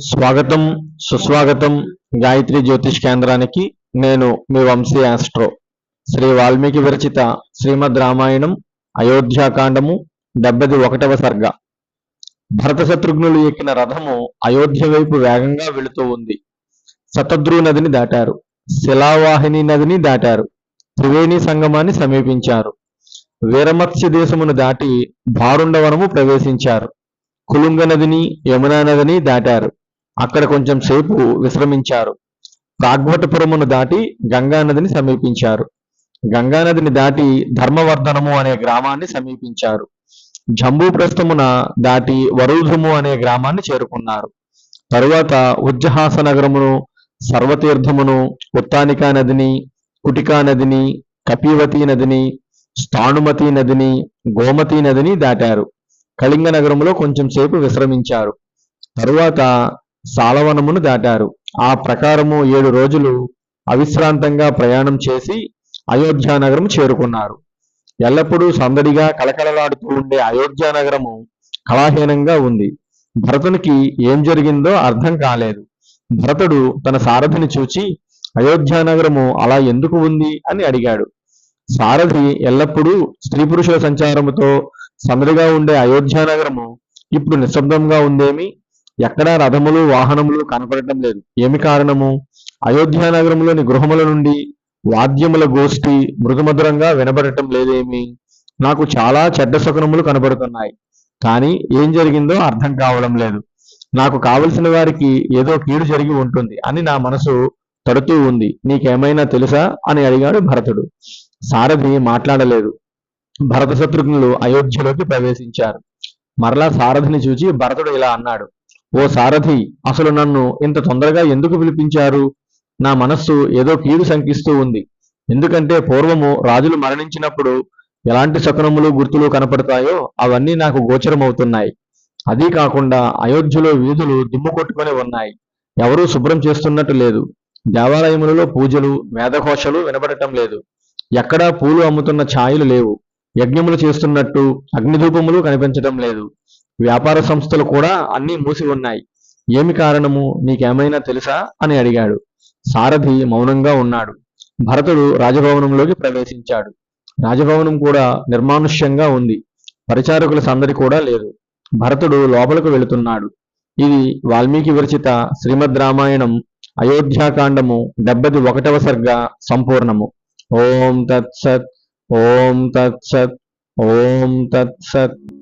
స్వాగతం సుస్వాగతం గాయత్రి జ్యోతిష్ కేంద్రానికి. నేను మీ వంశీ ఆస్ట్రో. శ్రీ వాల్మీకి విరచిత శ్రీమద్ రామాయణం అయోధ్యాకాండము డెబ్బది ఒకటవ సర్గ. భరత శత్రుఘ్నులు ఎక్కిన రథము అయోధ్య వైపు వేగంగా వెళుతూ ఉంది. శతద్రు నదిని దాటారు. శిలావాహిని నదిని దాటారు. త్రివేణి సంగమాన్ని సమీపించారు. వీరమత్స్య దేశమును దాటి భారుండవనము ప్రవేశించారు. కులుంగ నదిని యమునా నదిని దాటారు. అక్కడ కొంచెం సేపు విశ్రమించారు. ప్రాగ్వటపురమును దాటి గంగా నదిని సమీపించారు. గంగా నదిని దాటి ధర్మవర్ధనము అనే గ్రామాన్ని సమీపించారు. జంబూప్రస్థమున దాటి వరుధుము అనే గ్రామాన్ని చేరుకున్నారు. తరువాత ఉజ్జహాస నగరమును సర్వతీర్థమును ఉత్తానికా నదిని కుటికా నదిని కపీవతి నదిని స్థానుమతి నదిని గోమతి నదిని దాటారు. కళింగ నగరములో కొంచెం సేపు విశ్రమించారు. తరువాత సాలవనమును దాటారు. ఆ ప్రకారము ఏడు రోజులు అవిశ్రాంతంగా ప్రయాణం చేసి అయోధ్యా నగరం చేరుకున్నారు. ఎల్లప్పుడూ సందడిగా కలకలలాడుతూ ఉండే అయోధ్యా నగరము కళాహీనంగా ఉంది. భరతునికి ఏం జరిగిందో అర్థం కాలేదు. భరతుడు తన సారథిని చూచి అయోధ్యా నగరము అలా ఎందుకు ఉంది? అని అడిగాడు. సారథి ఎల్లప్పుడూ స్త్రీ పురుషుల సంచారముతో సందడిగా ఉండే అయోధ్యా నగరము ఇప్పుడు నిశ్శబ్దంగా ఉందేమి? ఎక్కడా రథములు వాహనములు కనపడటం లేదు. ఏమి కారణము? అయోధ్యా నగరంలోని గృహముల నుండి వాద్యముల గోష్ఠి మృదుమధురంగా వినబడటం లేదేమి? నాకు చాలా చెడ్డ శకునములు కనబడుతున్నాయి. కానీ ఏం జరిగిందో అర్థం కావడం లేదు. నాకు కావలసిన వారికి ఏదో కీడు జరిగి ఉంటుంది అని నా మనసు తడుతూ ఉంది. నీకేమైనా తెలుసా? అని అడిగాడు భరతుడు. సారథి మాట్లాడలేదు. భరత శత్రుఘ్నులు అయోధ్యలోకి ప్రవేశించారు. మరలా సారథిని చూచి భరతుడు ఇలా అన్నాడు ఓ సారథి అసలు నన్ను ఇంత తొందరగా ఎందుకు పిలిపించారు? నా మనస్సు ఏదో కీడు శంకిస్తూ ఉంది. ఎందుకంటే పూర్వము రాజులు మరణించినప్పుడు ఎలాంటి శకునములు గుర్తులు కనపడతాయో అవన్నీ నాకు గోచరమవుతున్నాయి. అదీ కాకుండా అయోధ్యలో వీధులు దుమ్ము కొట్టుకొని ఉన్నాయి. ఎవరూ శుభ్రం చేస్తున్నట్టు లేదు. దేవాలయములలో పూజలు వేదఘోషలు వినబడటం లేదు. ఎక్కడా పూలు అమ్ముతున్న ఛాయలు లేవు. యజ్ఞములు చేస్తున్నట్టు అగ్నిధూపములు కనిపించటం లేదు. వ్యాపార సంస్థలు కూడా అన్నీ మూసి ఉన్నాయి. ఏమి కారణము? నీకేమైనా తెలుసా? అని అడిగాడు. సారథి మౌనంగా ఉన్నాడు. భరతుడు రాజభవనంలోకి ప్రవేశించాడు. రాజభవనం కూడా నిర్మానుష్యంగా ఉంది. పరిచారకుల సందడి కూడా లేదు. భరతుడు లోపలకు వెళుతున్నాడు. ఇది వాల్మీకి విరచిత శ్రీమద్ రామాయణం అయోధ్యాకాండము డెబ్బది ఒకటవ సర్గ సంపూర్ణము. ॐ तत्सत् ॐ तत्सत् ॐ तत्सत्।